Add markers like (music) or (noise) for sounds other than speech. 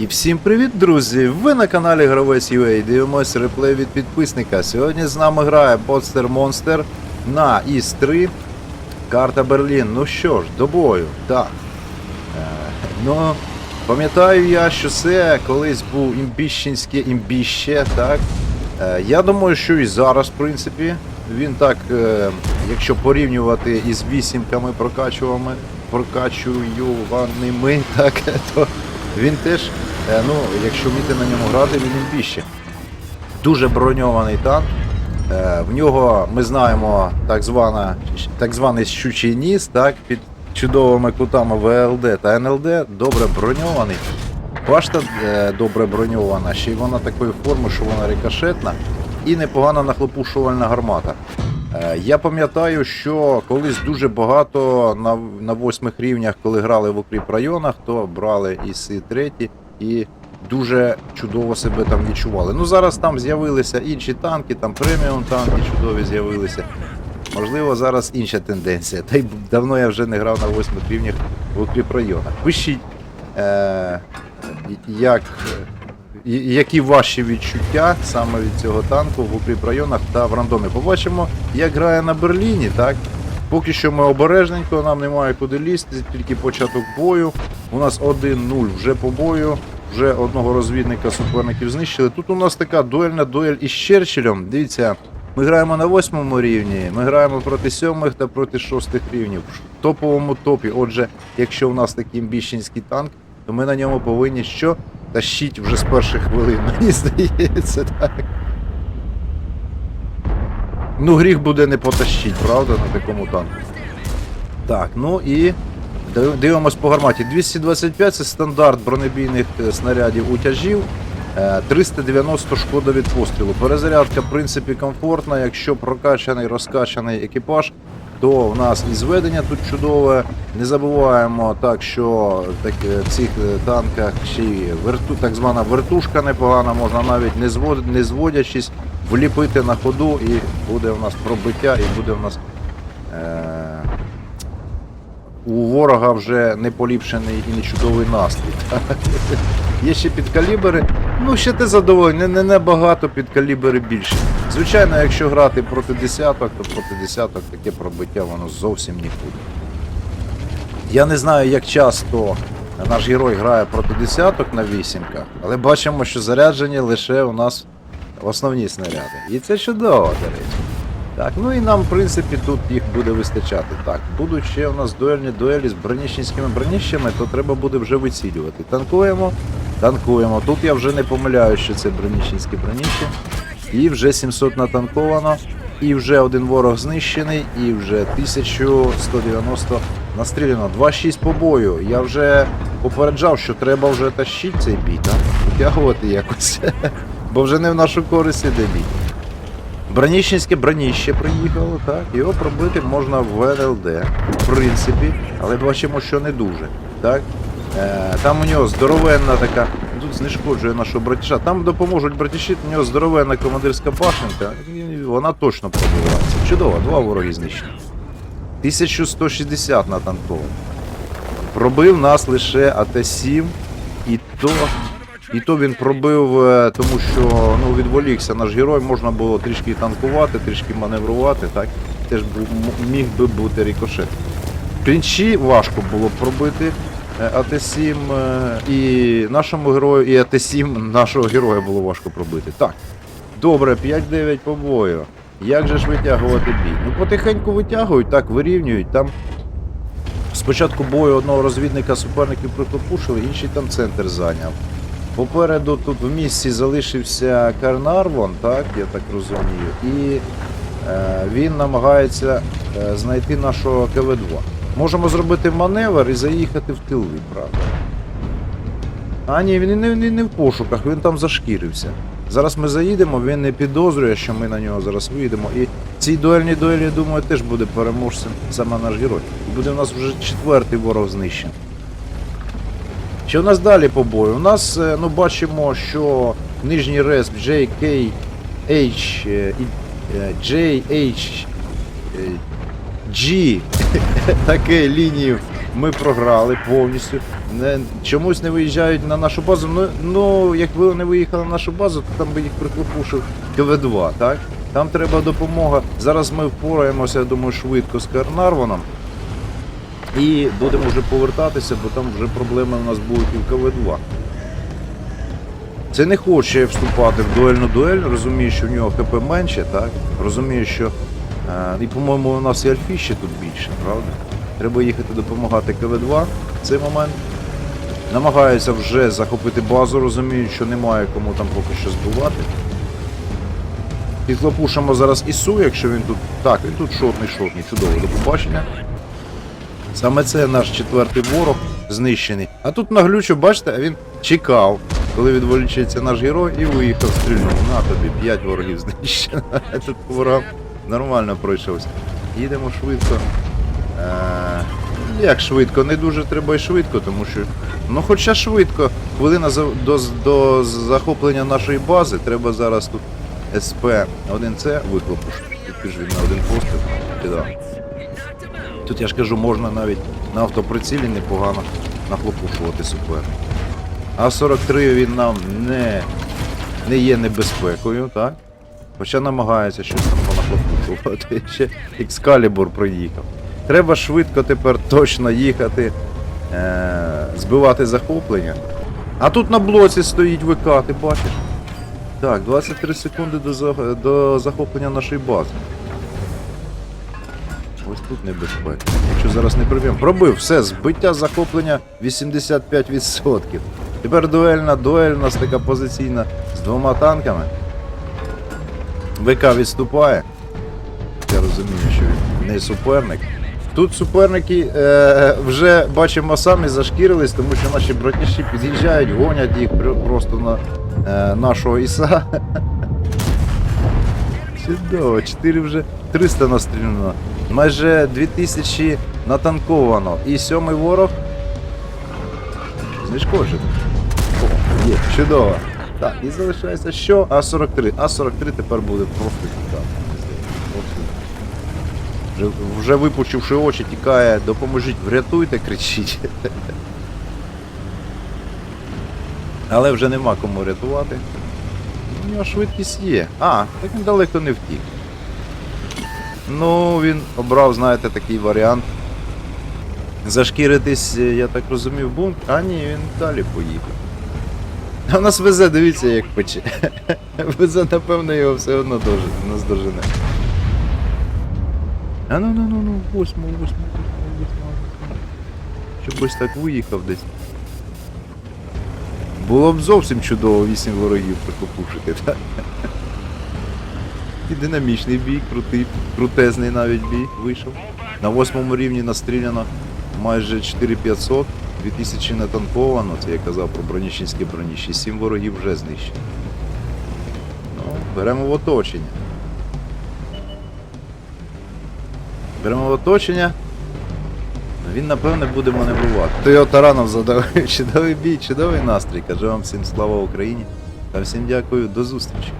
І всім привіт, друзі! Ви на каналі Гравець UA. Дивимось реплей від підписника. Сьогодні з нами грає Подстер Монстер на іс 3 Карта Берлін. Ну що ж, до бою. Так. Е, ну, пам'ятаю я, що це колись був імбіщенське імбіще, так. Е, я думаю, що і зараз, в принципі, він так, е, якщо порівнювати із вісімками прокачуваними, прокачуваними, так, (laughs) то він теж, е, ну, якщо вміти на ньому грати, він імбіще. Дуже броньований танк. Е, В нього ми знаємо так, звана, так званий щучий ніс, так, під чудовими кутами ВЛД та НЛД, добре броньований. Башта е, добре броньована, ще й вона такої форми, що вона рикошетна і непогана нахлопушувальна гармата. Е, Я пам'ятаю, що колись дуже багато на, на восьмих рівнях, коли грали в укріп районах, то брали і си 3 і дуже чудово себе там відчували. Ну зараз там з'явилися інші танки, там преміум танки чудові з'явилися. Можливо, зараз інша тенденція. Та й давно я вже не грав на восьмих рівнях в укріп районах. Пишіть, е, як, які ваші відчуття саме від цього танку в районах та в рандомі. Побачимо, як грає на Берліні, так? Поки що ми обережненько, нам немає куди лізти, тільки початок бою. У нас 1-0 вже по бою. Вже одного розвідника суперників знищили. Тут у нас така дуельна дуель із Черчиллем. Дивіться, ми граємо на восьмому рівні, ми граємо проти сьомих та проти шостих рівнів. В топовому топі. Отже, якщо у нас такий імбіщенський танк, то ми на ньому повинні що? Тащить вже з перших хвилин, (laughs) мені здається, так. Ну, гріх буде не потащить, правда, на такому танку. Так, ну і дивимось по гарматі. 225 це стандарт бронебійних е, снарядів утяжів. Е, 390 шкода від пострілу. Перезарядка, в принципі, комфортна. Якщо прокачаний, розкачаний екіпаж, то в нас і зведення тут чудове. Не забуваємо так, що так, е, в цих е, танках ще й верту, так звана вертушка непогана, можна навіть не, звод, не зводячись, вліпити на ходу, і буде в нас пробиття, і буде в нас. Е- у ворога вже не поліпшений і не чудовий настрій. (laughs) Є ще підкалібери. Ну, ще ти задоволений, не, не набагато підкалібери більше. Звичайно, якщо грати проти десяток, то проти десяток таке пробиття воно зовсім нікуди. Я не знаю, як часто наш герой грає проти десяток на вісімках, але бачимо, що заряджені лише у нас основні снаряди. І це чудово, до речі. Так, ну і нам, в принципі, тут їх буде вистачати. Так, будуть ще у нас дуельні дуелі з броніщенськими броніщами, то треба буде вже вицілювати. Танкуємо, танкуємо. Тут я вже не помиляю, що це броніщенські броніщі. І вже 700 натанковано, і вже один ворог знищений, і вже 1190 настріляно. 2-6 по бою. Я вже попереджав, що треба вже тащити цей бій, так? Витягувати якось. (laughs) Бо вже не в нашу користь іде бій. Броніщенське броніще приїхало, так, його пробити можна в НЛД, в принципі, але бачимо, що не дуже. Так? Е, там у нього здоровенна така, тут знешкоджує нашого братіша. Там допоможуть братіші, у нього здоровенна командирська башенка, вона точно пробивається. Чудово, два вороги знищені. 1160 натанковано. Пробив нас лише АТ-7, і то і то він пробив, е, тому що ну, відволікся наш герой, можна було трішки танкувати, трішки маневрувати, так? Теж міг би бути рикошет. Клінчі важко було пробити АТ-7 е, і нашому герою, і АТ-7 нашого героя було важко пробити. Так. Добре, 5-9 по бою. Як же ж витягувати бій? Ну потихеньку витягують, так, вирівнюють. Там спочатку бою одного розвідника суперників прихлопушили, інший там центр зайняв. Попереду тут в місці залишився Карнарвон, так, я так розумію, і е, він намагається е, знайти нашого КВ-2. Можемо зробити маневр і заїхати в тили, правда. А ні, він не, не, не в пошуках, він там зашкірився. Зараз ми заїдемо, він не підозрює, що ми на нього зараз виїдемо. І цій дуельній дуелі, я думаю, теж буде переможцем саме наш герой. І буде у нас вже четвертий ворог знищений. Що у нас далі по бою? У нас е, ну, бачимо, що нижній респ JKH JH G (laughs) таке лінію ми програли повністю. Не, чомусь не виїжджають на нашу базу. Ну, ну якби вони виїхали на нашу базу, то там би їх приклопушив КВ-2, так? Там треба допомога. Зараз ми впораємося, я думаю, швидко з Карнарвоном. І будемо вже повертатися, бо там вже проблеми у нас будуть і в КВ-2. Це не хоче вступати в дуельну дуель, розумію, що в нього ХП менше, так? Розумію, що. Е, і, по-моєму, у нас і альфіще тут більше, правда? Треба їхати допомагати КВ-2 в цей момент. Намагаються вже захопити базу, розуміють, що немає кому там поки що збивати. Підхлопушимо зараз Ісу, якщо він тут. Так, він тут шотний, шотний, чудово, до побачення. Саме це наш четвертий ворог знищений. А тут наглючо, бачите, він чекав, коли відволічиться наш герой і виїхав, стрільнув. На тобі 5 ворогів знищено. (laughs) Тут по ворогам нормально пройшовся. Їдемо швидко. Е, як швидко? Не дуже треба й швидко, тому що. Ну хоча швидко. Хвилина за- до, до захоплення нашої бази. Треба зараз тут СП 1С вихлопушити. Тут він на один постріл кидав. Тут я ж кажу, можна навіть на автоприцілі непогано нахлопушувати суперника. А 43 він нам не, не є небезпекою, так? Хоча намагається щось там понахлопушувати. Ще екскалібур проїхав. Треба швидко тепер точно їхати, е- збивати захоплення. А тут на блоці стоїть ВК, ти бачиш? Так, 23 секунди до, до захоплення нашої бази. Ось тут небезпека. Якщо зараз не проб'ємо. Пробив, все, збиття захоплення 85%. Тепер дуельна, дуель у така позиційна з двома танками. ВК відступає. Не суперник. Тут суперники е, вже бачимо самі зашкірились, тому що наші братіші під'їжджають, гонять їх просто на е, нашого Іса. (laughs) Чудово, 4 вже 300 настріляно. Майже 2000 натанковано. І сьомий ворог. Знешкоджений. О, є, чудово. Так, і залишається що? А43. А43 тепер буде тікати. Вже, вже випучивши очі, тікає, допоможіть, врятуйте, кричить. Але вже нема кому рятувати. У нього швидкість є. А, так він далеко не втік. Ну, він обрав, знаєте, такий варіант. Зашкіритись, е, я так розумів, бункер. А ні, він далі поїхав. А в нас везе, дивіться, як пече. (laughs) Везе, напевно, його все одно нас дожене. А ну ну ну ну, восьму, восьму, восьму, восьму. Щоб ось так виїхав десь. Було б зовсім чудово вісім ворогів прикопушити, так? І динамічний бій, крутий, крутезний навіть бій вийшов. На восьмому рівні настріляно майже 4500, 2000 натанковано, це я казав про броніщинське броніще, 7 ворогів вже знищено. Ну, беремо в оточення. Беремо оточення. Він, напевне, буде маневрувати. його тараном задав (laughs) чудовий бій, чудовий настрій. Кажу вам всім слава Україні та всім дякую, до зустрічі.